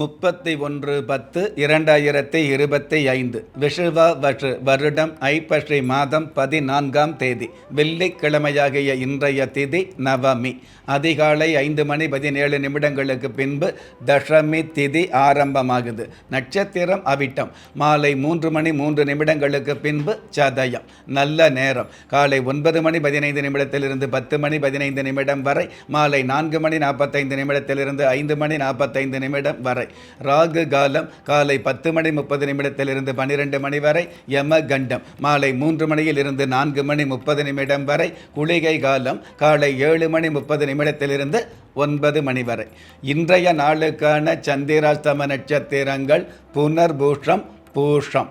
முப்பத்தி ஒன்று பத்து இரண்டாயிரத்தி இருபத்தி ஐந்து விஷுவ வஷு வருடம் ஐப்பசி மாதம் பதினான்காம் தேதி வெள்ளிக்கிழமையாகிய இன்றைய திதி நவமி. அதிகாலை ஐந்து மணி பதினேழு நிமிடங்களுக்கு பின்பு தசமி திதி ஆரம்பமாகுது. நட்சத்திரம் அவிட்டம். மாலை மூன்று மணி மூன்று நிமிடங்களுக்கு பின்பு சதயம். நல்ல நேரம். காலை ஒன்பது மணி பதினைந்து நிமிடத்திலிருந்து பத்து மணி பதினைந்து நிமிடம் வரை மாலை நான்கு மணி நாற்பத்தைந்து நிமிடத்திலிருந்து ஐந்து மணி நாற்பத்தைந்து நிமிடம் வரை. ராகு காலம் காலை பத்து மணி முப்பது நிமிடத்திலிருந்து பன்னிரெண்டு மணி வரை யம கண்டம் மாலை மூன்று மணியில் இருந்து நான்கு மணி முப்பது நிமிடம் வரை குளிகை காலம் காலை ஏழு மணி முப்பது நிமிடத்திலிருந்து ஒன்பது மணி வரை. இன்றைய நாளுக்கான சந்திராஸ்தம நட்சத்திரங்கள் புனர்பூஷம் பூஷம்.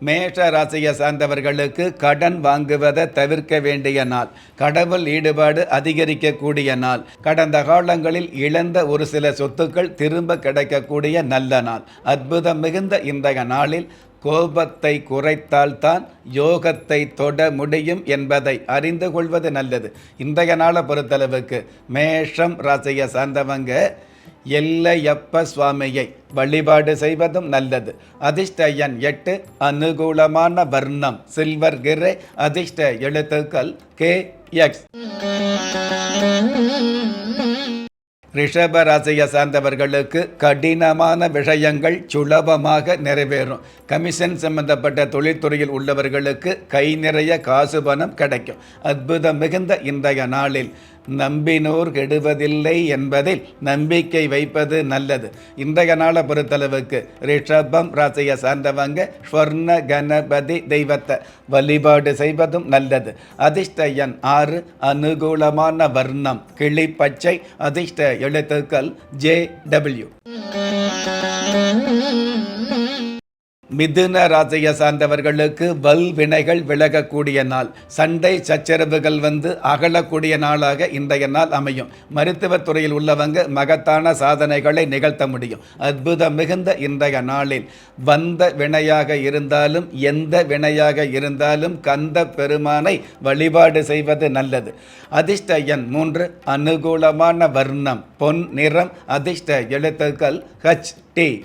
மேஷ ராசியை சார்ந்தவர்களுக்கு கடன் வாங்குவதை தவிர்க்க வேண்டிய நாள். கடவுள் ஈடுபாடு அதிகரிக்கக்கூடிய நாள். கடந்த காலங்களில் இழந்த ஒரு சில சொத்துக்கள் திரும்ப கிடைக்கக்கூடிய நல்ல நாள். அற்புதம் மிகுந்த இன்றைய நாளில் கோபத்தை குறைத்தால்தான் யோகத்தை தொட முடியும் என்பதை அறிந்து கொள்வது நல்லது. இன்றைய நாளை பொறுத்தளவுக்கு மேஷம் ராசியை சார்ந்தவங்க எல்லையப்ப சுவாமியை வழிபாடு செய்வதும் நல்லது. அதிர்ஷ்ட எண் எட்டு அனுகூலமான வர்ணம் சில்வர் கிரே அதிர்ஷ்ட எழுத்துக்கள் கே எக்ஸ். ரிஷபராசியை சார்ந்தவர்களுக்கு கடினமான விஷயங்கள் சுலபமாக நிறைவேறும். கமிஷன் சம்பந்தப்பட்ட தொழில்துறையில் உள்ளவர்களுக்கு கை நிறைய காசு பணம் கிடைக்கும். அற்புதம் மிகுந்த இன்றைய நாளில். நம்பினோர் கெடுவதில்லை என்பதில் நம்பிக்கை வைப்பது நல்லது. இன்றைய நாளை பொறுத்தளவுக்கு ரிஷபம் ராசியை சார்ந்தவங்க ஸ்வர்ண கணபதி தெய்வத்தை வழிபாடு செய்வதும் நல்லது. அதிர்ஷ்ட எண் ஆறு அனுகூலமான வர்ணம் கிளிப்பச்சை அதிர்ஷ்ட எழுத்துக்கள் ஜே டபிள்யூ. மிதுன ராசியை சார்ந்தவர்களுக்கு வல் வினைகள் விலகக்கூடிய நாள். சண்டை சச்சரவுகள் வந்து அகலக்கூடிய நாளாக இன்றைய நாள் அமையும். மருத்துவத் துறையில் உள்ளவங்க மகத்தான சாதனைகளை நிகழ்த்த முடியும். அற்புதம் மிகுந்த இன்றைய நாளில். வந்த வினையாக இருந்தாலும் எந்த வினையாக இருந்தாலும் கந்த பெருமானை வழிபாடு செய்வது நல்லது. அதிர்ஷ்ட எண் மூன்று அனுகூலமான வர்ணம் பொன் நிறம் அதிர்ஷ்ட எழுத்துக்கள் ஹச் டி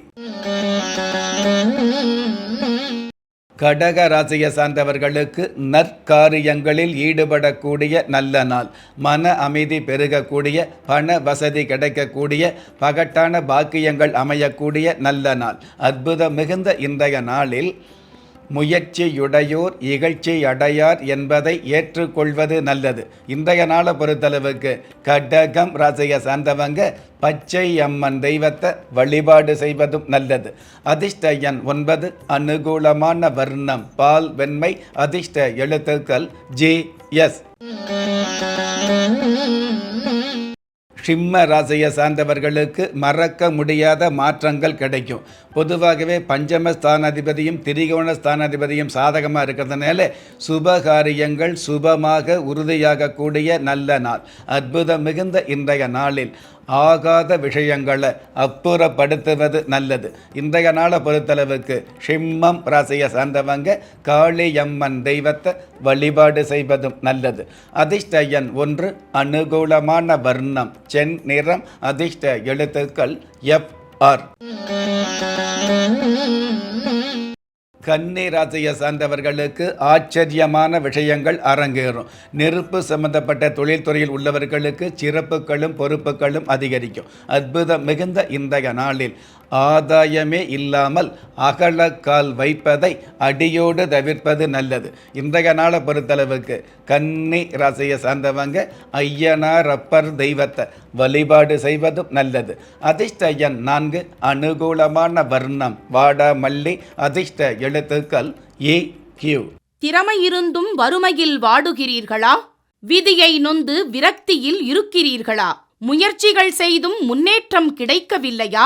கடக ராசியை சார்ந்தவர்களுக்கு நற்காரியங்களில் ஈடுபடக்கூடிய நல்ல நாள். மன அமைதி பெருகக்கூடிய பண வசதி கிடைக்கக்கூடிய பகட்டான பாக்கியங்கள் அமையக்கூடிய நல்ல நாள். அற்புதம் மிகுந்த இன்றைய நாளில் முயற்சியுடையோர் இகழ்ச்சி அடையார் என்பதை ஏற்றுக்கொள்வது நல்லது. இன்றைய நாளை பொறுத்தளவுக்கு கடகம் ராசியை சார்ந்தவங்க பச்சை அம்மன் தெய்வத்தை வழிபாடு செய்வதும் நல்லது. அதிர்ஷ்ட எண் ஒன்பது அனுகூலமான வர்ணம் பால் வெண்மை அதிர்ஷ்ட எழுத்துக்கள் ஜி எஸ். சிம்ம ராசியை சார்ந்தவர்களுக்கு மறக்க முடியாத மாற்றங்கள் கிடைக்கும். பொதுவாகவே பஞ்சம ஸ்தானாதிபதியும் திரிகோண ஸ்தானாதிபதியும் சாதகமாக இருக்கிறதுனால சுபகாரியங்கள் சுபமாக உறுதியாகக்கூடிய நல்ல நாள். அற்புதம் மிகுந்த இன்றைய நாளில். ஆகாத விஷயங்களை அப்புறப்படுத்துவது நல்லது. இன்றைய நாளை பொறுத்தளவுக்கு சிம்மம் ராசியை சார்ந்தவங்க காளியம்மன் தெய்வத்தை வழிபாடு செய்வதும் நல்லது. அதிர்ஷ்டயன் ஒன்று அனுகூலமான வர்ணம் சென் நிறம் அதிர்ஷ்ட எழுத்துக்கள் எஃப் ஆர். கன்னி ராசியை சார்ந்தவர்களுக்கு ஆச்சரியமான விஷயங்கள் அரங்கேறும். நெருப்பு சம்பந்தப்பட்ட தொழில்துறையில் உள்ளவர்களுக்கு சிறப்புகளும் பொறுப்புகளும் அதிகரிக்கும். அற்புதம் மிகுந்த இன்றைய நாளில். ஆதாயமே இல்லாமல் அகலக்கால் வைப்பதை அடியோடு தவிர்ப்பது நல்லது. இன்றைய நாளை பொறுத்தளவுக்கு கன்னி ராசியை சார்ந்தவங்க ஐயனார் அப்பர் தெய்வத்தை வழிபாடு செய்வதும் நல்லது. அதிர்ஷ்ட எண் நான்கு அனுகூலமான வர்ணம் வாடா மல்லி அதிர்ஷ்ட எழுத்துக்கள் ஏ கியூ. திறமையிருந்தும் வறுமையில் வாடுகிறீர்களா? விதியை நொந்து விரக்தியில் இருக்கிறீர்களா? முயற்சிகள் செய்தும் முன்னேற்றம் கிடைக்கவில்லையா?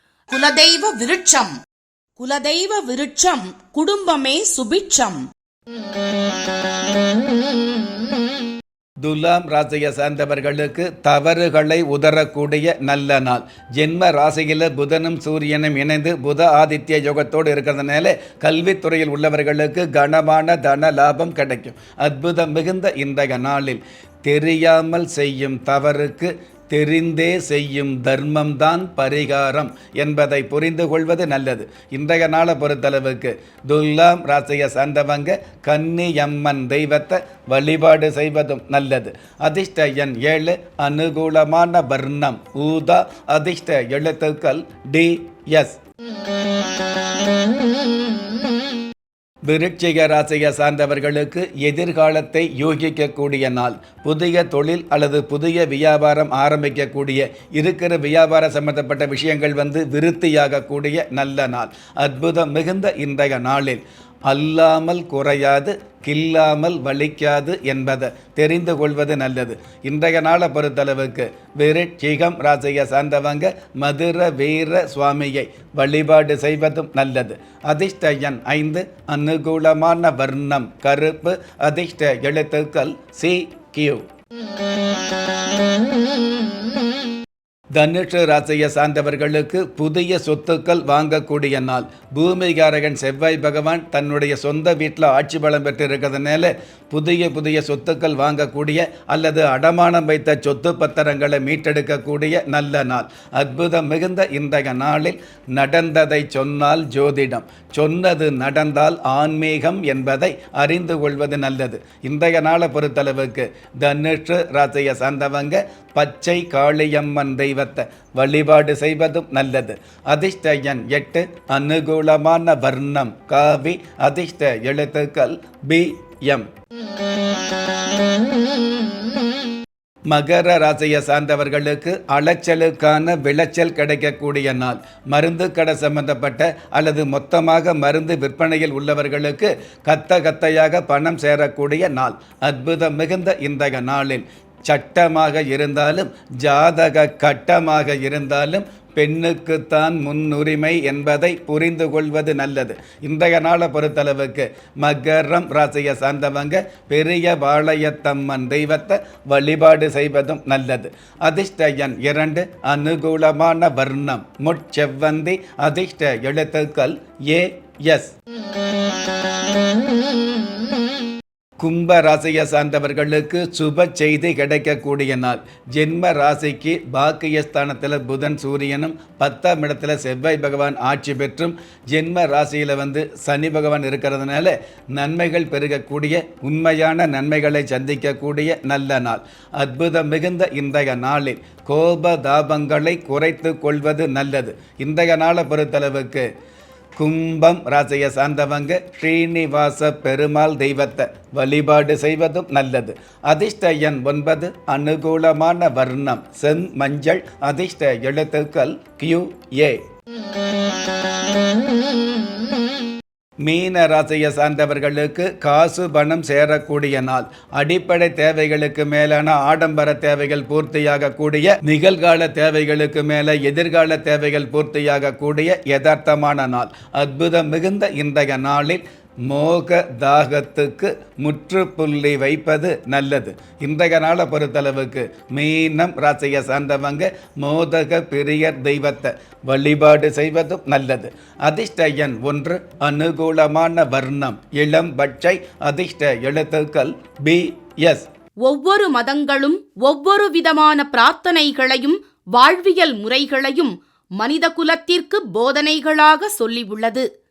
குலதெய்வ விருட்சம். குலதெய்வ விருட்சம் குடும்பமே சுபிட்சம். துலாம் ராசியை சார்ந்தவர்களுக்கு தவறுகளை உதறக்கூடிய நல்ல நாள். ஜென்ம ராசியில் புதனும் சூரியனும் இணைந்து புத ஆதித்ய யோகத்தோடு இருக்கிறதுனால கல்வித்துறையில் உள்ளவர்களுக்கு கனமான தன லாபம் கிடைக்கும். அற்புதம் மிகுந்த இன்றைய நாளில் தெரியாமல் செய்யும் தவறுக்கு தெரிந்தே செய்யும் தர்மம்தான் பரிகாரம் என்பதை புரிந்து கொள்வது நல்லது. இன்றைய நாளை பொறுத்தளவுக்கு துல்லாம் ராசியை சார்ந்தவங்க கன்னியம்மன் தெய்வத்தை வழிபாடு செய்வதும் நல்லது. அதிர்ஷ்ட எண் ஏழு அனுகூலமான வர்ணம் ஊதா அதிர்ஷ்ட எழுத்துக்கள் டி எஸ். விருட்சிக ராசியை சார்ந்தவர்களுக்கு எதிர்காலத்தை யூகிக்கக்கூடிய நாள். புதிய தொழில் அல்லது புதிய வியாபாரம் ஆரம்பிக்கக்கூடிய இருக்கிற வியாபார சம்பந்தப்பட்ட விஷயங்கள் வந்து விருத்தியாகக்கூடிய நல்ல நாள். அற்புதம் மிகுந்த இன்றைய நாளில். அல்லாமல் குறையாது கில்லாமல் வலிக்காது என்பதை தெரிந்து கொள்வது நல்லது. இன்றைய நாளை பொறுத்தளவுக்கு விருட்சிகம் ராசியை சார்ந்தவங்க மதுர வீர சுவாமியை வழிபாடு செய்வதும் நல்லது. அதிர்ஷ்ட எண் ஐந்து அனுகூலமான வர்ணம் கருப்பு அதிர்ஷ்ட எழுத்துக்கள் சி கியூ. தனுஷ ராசியை சார்ந்தவர்களுக்கு புதிய சொத்துக்கள் வாங்கக்கூடிய நாள். பூமிகாரகன் செவ்வாய் பகவான் தன்னுடைய சொந்த வீட்டில் ஆட்சி பலம் பெற்று இருக்கிறதுனால புதிய புதிய சொத்துக்கள் வாங்கக்கூடிய அல்லது அடமானம் வைத்த சொத்து பத்திரங்களை மீட்டெடுக்கக்கூடிய நல்ல நாள். அற்புதம் மிகுந்த இன்றைய நாளில் நடந்ததை சொன்னால் ஜோதிடம். சொன்னது நடந்தால் ஆன்மீகம் என்பதை அறிந்து கொள்வது நல்லது. இன்றைய நாளை பொறுத்தளவுக்கு தனுஷ ராசியை சார்ந்தவங்க பச்சை காளியம்மன் தெய்வம் தெய்வத்தை வழிபாடு செய்வதும் நல்லது. அதிர்ஷ்ட எண் எட்டு அனுகூலமான வர்ணம். காவி அதிர்ஷ்ட எழுத்துக்கள் பி எம். மகர ராசியை சார்ந்தவர்களுக்கு அலைச்சலுக்கான விளைச்சல் கிடைக்கக்கூடிய நாள். மருந்து கடை சம்பந்தப்பட்ட அல்லது மொத்தமாக மருந்து விற்பனையில் உள்ளவர்களுக்கு கத்த கத்தையாக பணம் சேரக்கூடிய நாள். அற்புதம் மிகுந்த இந்த நாளில். சட்டமாக இருந்தாலும் ஜாதக கட்டமாக இருந்தாலும் பெண்ணுக்குத்தான் முன்னுரிமை என்பதை புரிந்து கொள்வது நல்லது. இன்றைய நாளை பொறுத்தளவுக்கு மகரம் ராசியை சார்ந்தவங்க பெரிய வாழையத்தம்மன் தெய்வத்தை வழிபாடு செய்வதும் நல்லது. அதிர்ஷ்ட எண் இரண்டு அனுகூலமான வர்ணம் முட்செவ்வந்தி அதிர்ஷ்ட எழுத்துக்கள் ஏ எஸ். கும்ப ராசியை சார்ந்தவர்களுக்கு சுப செய்தி கிடைக்கக்கூடிய நாள். ஜென்ம ராசிக்கு பாக்கியஸ்தானத்தில் புதன் சூரியனும் பத்தாம் இடத்துல செவ்வாய் பகவான் ஆட்சி பெற்றும் ஜென்ம ராசியில் வந்து சனி பகவான் இருக்கிறதுனால நன்மைகள் பெருகக்கூடிய உண்மையான நன்மைகளை சந்திக்கக்கூடிய நல்ல நாள். அற்புதம் மிகுந்த இன்றைய நாளில் கோப தாபங்களை குறைத்து கொள்வது நல்லது. இன்றைய நாளை பொறுத்தளவுக்கு கும்பம் ராசியை சார்ந்தவங்க ஸ்ரீனிவாச பெருமாள் தெய்வத்தை வழிபாடு செய்வதும் நல்லது. அதிர்ஷ்ட எண் ஒன்பது அனுகூலமான வர்ணம். செம் மஞ்சள் அதிர்ஷ்ட எழுத்துக்கள் கியூ ஏ மீன ராசியை சார்ந்தவர்களுக்கு காசு பணம் சேரக்கூடிய நாள். அடிப்படை தேவைகளுக்கு மேலான ஆடம்பர தேவைகள் பூர்த்தியாகக்கூடிய நிகழ்கால தேவைகளுக்கு மேல எதிர்கால தேவைகள் பூர்த்தியாகக்கூடிய யதார்த்தமான நாள். அற்புதம் மிகுந்த இன்றைய நாளில் மோக தாகத்துக்கு முற்றுப்புள்ளி வைப்பது நல்லது. இன்றைய நாளை பொறுத்தளவுக்கு மீனம் ராசியை சார்ந்தவங்க மோதக பிரியர் தெய்வத்தை வழிபாடு செய்வதும் நல்லது. அதிர்ஷ்ட எண் ஒன்று அனுகூலமான வர்ணம் இளம் பட்சை அதிர்ஷ்ட எழுத்துக்கள் பி எஸ். ஒவ்வொரு மதங்களும் ஒவ்வொரு விதமான பிரார்த்தனைகளையும் வாழ்வியல் முறைகளையும் மனித குலத்திற்கு போதனைகளாக சொல்லியுள்ளது